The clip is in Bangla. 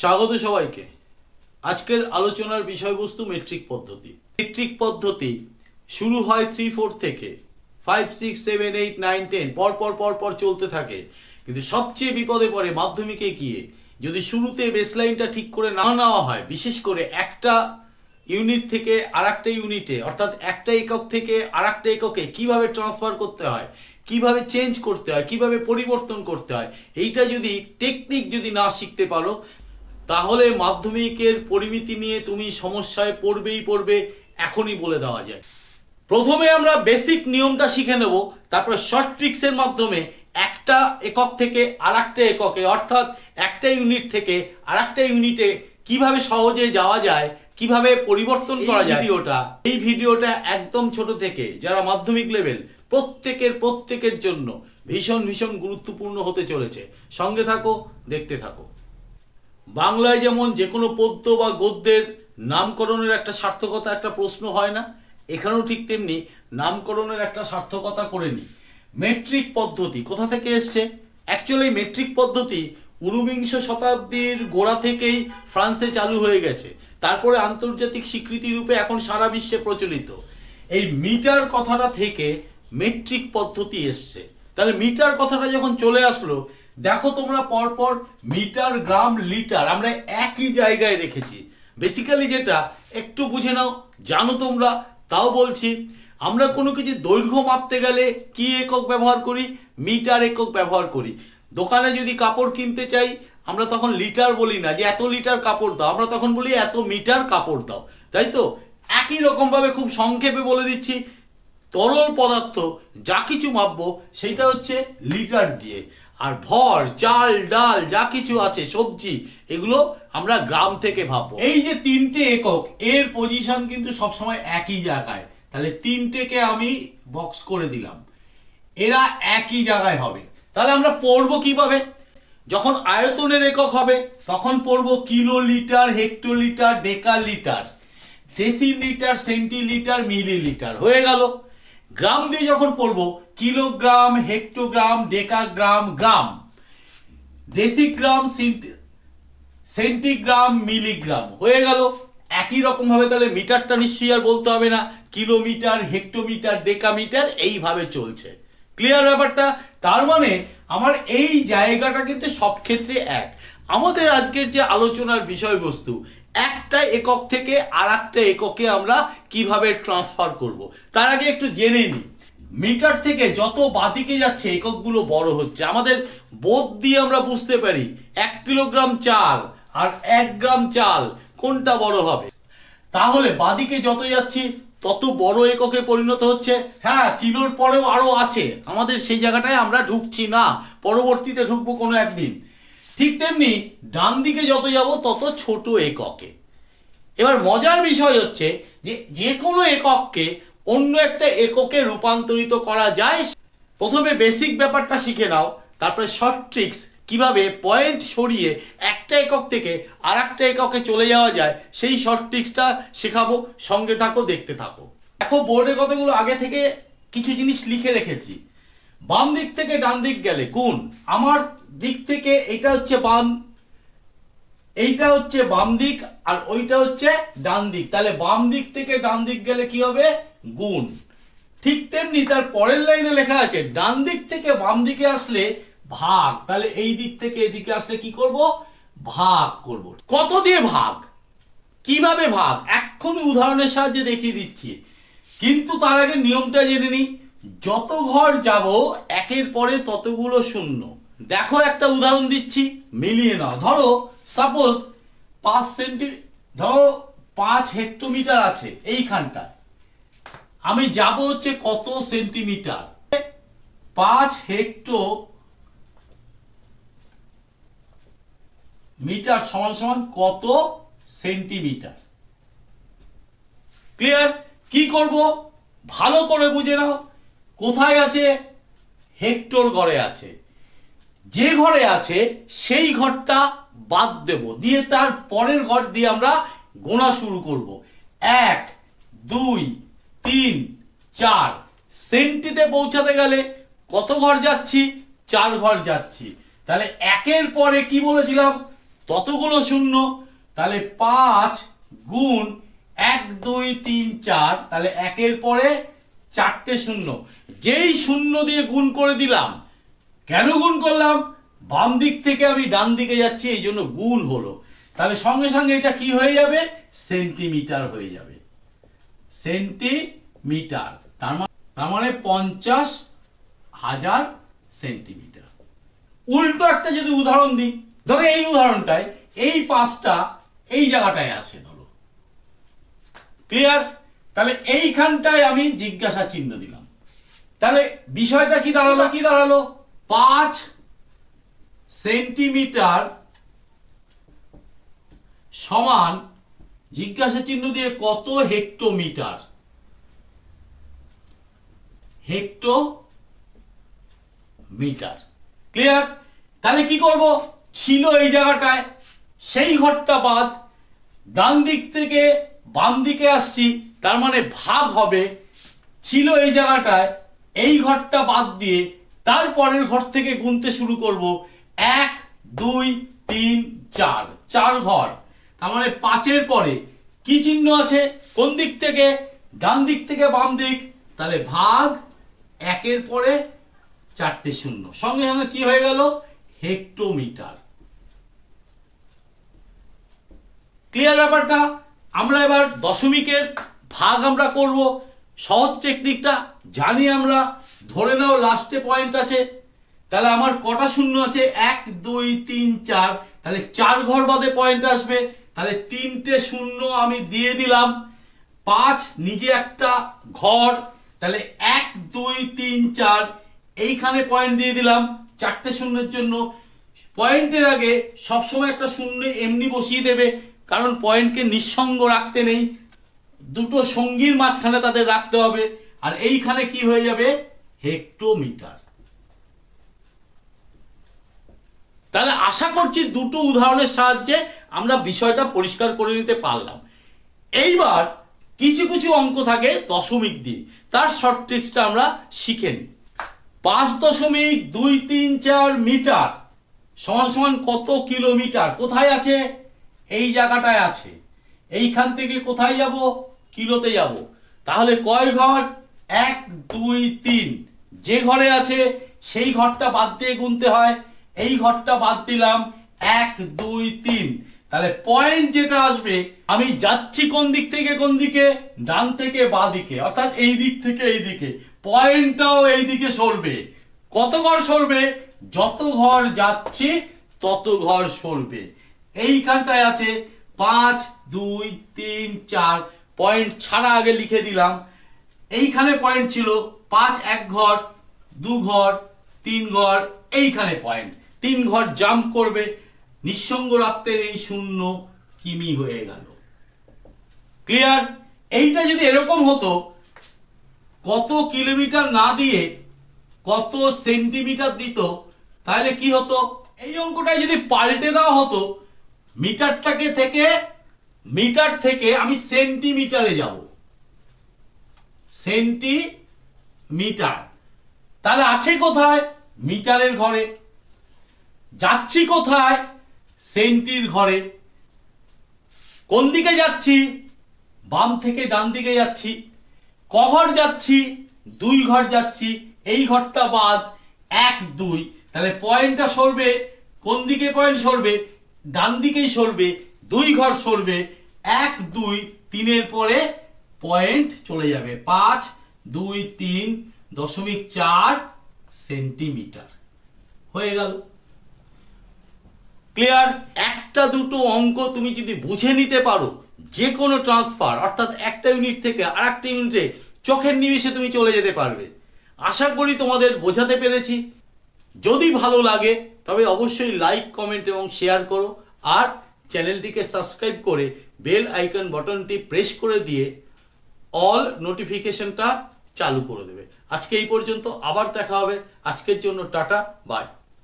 স্বাগত সবাইকে। আজকের আলোচনার বিষয়বস্তু মেট্রিক পদ্ধতি। মেট্রিক পদ্ধতি শুরু হয় থ্রি ফোর থেকে। Five six seven eight nine ten পরপর পর পর পর চলতে থাকে। কিন্তু সবচেয়ে বিপদে পড়ে মাধ্যমিকে গিয়ে যদি শুরুতে বেসলাইনটা ঠিক করে না নেওয়া হয়, বিশেষ করে একটা ইউনিট থেকে আর একটা ইউনিটে অর্থাৎ একটা একক থেকে আর একটা এককে কীভাবে ট্রান্সফার করতে হয়, কীভাবে চেঞ্জ করতে হয়, কীভাবে পরিবর্তন করতে হয়, এইটা যদি টেকনিক যদি না শিখতে পারো তাহলে মাধ্যমিকের পরিমিতি নিয়ে তুমি সমস্যায় পড়বেই পড়বে এখনই বলে দেওয়া যায়। প্রথমে আমরা বেসিক নিয়মটা শিখে নেব তারপর শর্ট ট্রিক্সের মাধ্যমে একটা একক থেকে আর একটা এককে অর্থাৎ একটা ইউনিট থেকে আর একটা ইউনিটে কীভাবে সহজে যাওয়া যায় কীভাবে পরিবর্তন করা যায় ভিডিওটা এই ভিডিওটা একদম ছোট থেকে যারা মাধ্যমিক লেভেল প্রত্যেকের প্রত্যেকের জন্য ভীষণ ভীষণ গুরুত্বপূর্ণ হতে চলেছে। সঙ্গে থাকো দেখতে থাকো। বাংলায় যেমন যে কোনো পদ্য বা গদ্যের নামকরণের একটা সার্থকতা একটা প্রশ্ন হয় না, এখানেও ঠিক তেমনি নামকরণের একটা সার্থকতা করে নি। মেট্রিক পদ্ধতি কোথা থেকে এসছে? অ্যাকচুয়ালি মেট্রিক পদ্ধতি ঊনবিংশ শতাব্দীর গোড়া থেকেই ফ্রান্সে চালু হয়ে গেছে। তারপরে আন্তর্জাতিক স্বীকৃতি রূপে এখন সারা বিশ্বে প্রচলিত। এই মিটার কথাটা থেকে মেট্রিক পদ্ধতি এসছে। তাহলে মিটার কথাটা যখন চলে আসলো দেখো তোমরা পরপর মিটার, গ্রাম, লিটার আমরা একই জায়গায় রেখেছি। বেসিক্যালি যেটা, একটু বুঝে নাও, জানো তোমরা, তাও বলছি, আমরা কোনো কিছু দৈর্ঘ্য মাপতে গেলে কি একক ব্যবহার করি? মিটার একক ব্যবহার করি। দোকানে যদি কাপড় কিনতে চাই, আমরা তখন লিটার বলি না, যে এত লিটার কাপড় দাও, আমরা তখন বলি এত মিটার কাপড় দাও। তাই তো? একই রকমভাবে খুব সংক্ষেপে বলে দিচ্ছি, তরল পদার্থ যা কিছু মাপবো, সেটা হচ্ছে লিটার দিয়ে। আর ভর, চাল, ডাল, যা কিছু আছে, সবজি, এগুলো আমরা গ্রাম থেকে ভাববো। এই যে তিনটে একক, এর পজিশন কিন্তু সবসময় একই জায়গায়। তাহলে তিনটেকে আমি বক্স করে দিলাম। এরা একই জায়গায় হবে। তাহলে আমরা পড়ব কীভাবে? যখন আয়তনের একক হবে, তখন পড়ব kilo litre hectolitre, decalitre, decilitre, centilitre, millilitre. হয়ে গেল। গ্রাম দিয়ে যখন পড়ব kilogram, hectogram, decagram, gram. Decigram, centi, centigram, milligram. হয়ে গেল। একই রকম ভাবে তাহলে মিটারটা নিশ্চয়ই আর বলতে হবে না। কিলোমিটার, হেক্টোমিটার, ডেকামিটার এইভাবে চলছে। ক্লিয়ার ব্যাপারটা? তার মানে আমার এই জায়গাটা কিন্তু সব ক্ষেত্রে এক। আমাদের আজকের যে আলোচনার বিষয়বস্তু, একটা একক থেকে আর একটা এককে আমরা কীভাবে ট্রান্সফার করব? তার আগে একটু জেনে নিই। মিটার থেকে যত বাদিকে যাচ্ছে, এককগুলো বড় হচ্ছে। আমাদের বোধ দিয়ে আমরা বুঝতে পারি, এক কিলোগ্রাম চাল আর এক গ্রাম চাল কোনটা বড় হবে? তাহলে বাদিকে যত যাচ্ছি, তত বড় এককে পরিণত হচ্ছে। হ্যাঁ কিলোর পরেও আরও আছে। আমাদের সেই জায়গাটায় আমরা ঢুকছি না। পরবর্তীতে ঢুকবো কোনো একদিন। ঠিক তেমনি ডান দিকে যত যাব, তত ছোট এককে। এবার মজার বিষয় হচ্ছে যে যে কোনো একককে অন্য একটা এককে রূপান্তরিত করা যায়। প্রথমে বেসিক ব্যাপারটা শিখে নাও, তারপরে শর্ট ট্রিক্স কীভাবে পয়েন্ট সরিয়ে একটা একক থেকে আর একটা এককে চলে যাওয়া যায়, সেই শর্ট ট্রিক্সটা শেখাবো, সঙ্গে থাকো, দেখতে থাকো। দেখো বোর্ডে কতগুলো আগে থেকে কিছু জিনিস লিখে রেখেছি। বাম দিক থেকে ডান দিক গেলে কোন আমার দিক থেকে এটা হচ্ছে বাম এইটা হচ্ছে বাম দিক আর ওইটা হচ্ছে ডান দিক। তাহলে বাম দিক থেকে ডান দিক গেলে কি হবে? গুণ। ঠিক তেমনি তার পরের লাইনে লেখা আছে, ডান দিক থেকে বাম দিকে আসলে ভাগ। তাহলে এই দিক থেকে এদিকে আসলে কি করব? ভাগ করব। কত দিয়ে ভাগ? কীভাবে ভাগ? এক্ষুনি উদাহরণের সাহায্যে দেখিয়ে দিচ্ছি। কিন্তু তার আগে নিয়মটা জেনে নিই। যত ঘর যাব, একের পরে ততগুলো শূন্য। দেখো একটা উদাহরণ দিচ্ছি, মিলিয়ে নাও। ধরো সাপোজ পাঁচ সেন্টি ধরো পাঁচ হেক্টোমিটার আছে এইখানটায়। আমি যাব হচ্ছে কত সেন্টিমিটার পাঁচ হেক্টো মিটার সমান সমান কত সেন্টিমিটার ক্লিয়ার কি করব? ভালো করে বুঝে নাও। কোথায় আছে? হেক্টর ঘরে আছে। যে ঘরে আছে, সেই ঘরটা বাদ দেব। দিয়ে তার পরের ঘর দিয়ে আমরা গোনা শুরু করব। এক, দুই, তিন, চার। সেন্টিতে পৌঁছাতে গেলে কত ঘর যাচ্ছি? চার ঘর যাচ্ছি। তাহলে একের পরে কি বলেছিলাম? ততগুলো শূন্য। তাহলে পাঁচ গুণ এক, দুই, তিন, চার। তাহলে একের পরে চারটে শূন্য। যেই শূন্য দিয়ে গুণ করে দিলাম, কেন গুণ করলাম? বাম দিক থেকে আমি ডান দিকে যাচ্ছি, এই জন্য গুণ হলো। তাহলে সঙ্গে সঙ্গে এটা কি হয়ে যাবে? সেন্টিমিটার হয়ে যাবে। সেন্টিমিটার। তার মানে তার মানে পঞ্চাশ হাজার সেন্টিমিটার। উল্টো একটা যদি উদাহরণ দিই, ধরো এই উদাহরণটায়, এই পাঁচটা এই জায়গাটায় আছে, ধরো। ক্লিয়ার? তাহলে এইখানটায় আমি জিজ্ঞাসা চিহ্ন দিলাম। তাহলে বিষয়টা কি দাঁড়াল? কি দাঁড়াল? পাঁচ সেন্টিমিটার সমান, জিজ্ঞাসা চিহ্ন দিয়ে কত হেক্টোমিটার? Hecto metre clear? তাহলে কি করব? ছিল এই জায়গাটায়। সেই ঘরটা বাদ। ডান দিক থেকে বাম দিকে আসছি। তার মানে ভাগ হবে। ছিল এই জায়গাটায়। এই ঘরটা বাদ দিয়ে তারপরের ঘর থেকে গুনতে শুরু করব। এক, দুই, তিন, চার। চার ঘর। তার মানে পাঁচের পরে কি চিহ্ন আছে? কোন দিক থেকে? ডান দিক থেকে বাম দিক। তাহলে ভাগ একের পরে চারটে শূন্য। সঙ্গে সঙ্গে কি হয়ে গেল? হেক্টোমিটার। ক্লিয়ার ব্যাপারটা? আমরা এবার দশমিকের ভাগ আমরা করব। সহজ টেকনিকটা জানি আমরা। ধরে নাও লাস্টে পয়েন্ট আছে। তাহলে আমার কটা শূন্য আছে? এক, দুই, তিন, চার। তাহলে চার ঘর বাদে পয়েন্ট আসবে। তাহলে তিনটে শূন্য আমি দিয়ে দিলাম। পাঁচ, নিজে একটা ঘর। তাহলে এক, দুই, তিন, চার। এইখানে পয়েন্ট দিয়ে দিলাম চারটে শূন্যের জন্য। পয়েন্টের আগে সবসময় একটা শূন্য এমনি বসিয়ে দেবে, কারণ পয়েন্টকে নিঃসঙ্গ রাখতে নেই। দুটো সঙ্গীর মাঝখানে তাদের রাখতে হবে। আর এইখানে কি হয়ে যাবে? হেক্টোমিটার। তাহলে আশা করছি দুটো উদাহরণের সাহায্যে আমরা বিষয়টা পরিষ্কার করে নিতে পারলাম। এইবার কিছু কিছু অঙ্ক থাকে দশমিক দিয়ে। তার শর্ট ট্রিক্সটা আমরা শিখে নিই। পাঁচ দশমিক দুই তিন চার মিটার সমান সমান কত কিলোমিটার? কোথায় আছে? এই জায়গাটায় আছে। এইখান থেকে কোথায় যাব? কিলোতে যাব। তাহলে কয় ঘর? এক, দুই, তিন। যে ঘরে আছে, সেই ঘরটা বাদ দিয়ে গুনতে হয়। এই ঘরটা বাদ দিলাম। এক, দুই, তিন। তাহলে পয়েন্ট যেটা আসবে, আমি যাচ্ছি কোন দিক থেকে, কোন দিকে? ডান থেকে, বা দিকে। অর্থাৎ এই দিক থেকে, এই দিকে। পয়েন্টটাও এই দিকে সরবে। কত ঘর সরবে? যত ঘর যাচ্ছি, তত ঘর সরবে। এইখানটায় আছে পাঁচ, দুই, তিন, চার। পয়েন্ট ছাড়া আগে লিখে দিলাম। এইখানে পয়েন্ট ছিল পাঁচ, এক ঘর, দু ঘর, তিন ঘর, এইখানে পয়েন্ট তিন ঘর জাম্প করবে। নিঃসঙ্গ রাত্রের এই শূন্য কিমি হয়ে গেল। ক্লিয়ার? এইটা যদি এরকম হতো, কত কিলোমিটার না দিয়ে কত সেন্টিমিটার দিত, তাহলে কি হতো? এই অঙ্কটাই যদি পাল্টে দেওয়া হতো, মিটারটাকে থেকে, মিটার থেকে আমি সেন্টিমিটারে যাব। সেন্টিমিটার। তাহলে আছে কোথায়? মিটারের ঘরে। যাচ্ছি কোথায়? সেন্টির ঘরে। কোন দিকে যাচ্ছি? বাম থেকে ডান দিকে যাচ্ছি। ক ঘর যাচ্ছি, দুই ঘর যাচ্ছি। এই ঘরটা বাদ, এক, দুই। তাহলে পয়েন্টটা সরবে, কোন দিকে পয়েন্ট সরবে? ডান দিকেই সরবে, দুই ঘর সরবে। এক, দুই, তিনের পরে পয়েন্ট চলে যাবে। পাঁচ, দুই, তিন দশমিক চার সেন্টিমিটার। হয়ে গেল। ক্লিয়ার একটা দুটো অঙ্ক তুমি যদি বুঝে নিতে পারো যে কোনো ট্রান্সফার অর্থাৎ একটা ইউনিট থেকে আর একটা ইউনিটে চোখের নিমিষে তুমি চলে যেতে পারবে। আশা করি তোমাদের বোঝাতে পেরেছি। যদি ভালো লাগে, তবে অবশ্যই লাইক কমেন্ট এবং শেয়ার করো। আর চ্যানেলটিকে সাবস্ক্রাইব করে বেল আইকন বাটনটি প্রেস করে দিয়ে অল নোটিফিকেশনটা চালু করে দেবে। আজকে এই পর্যন্ত আবার দেখা হবে। আজকের জন্য টাটা বাই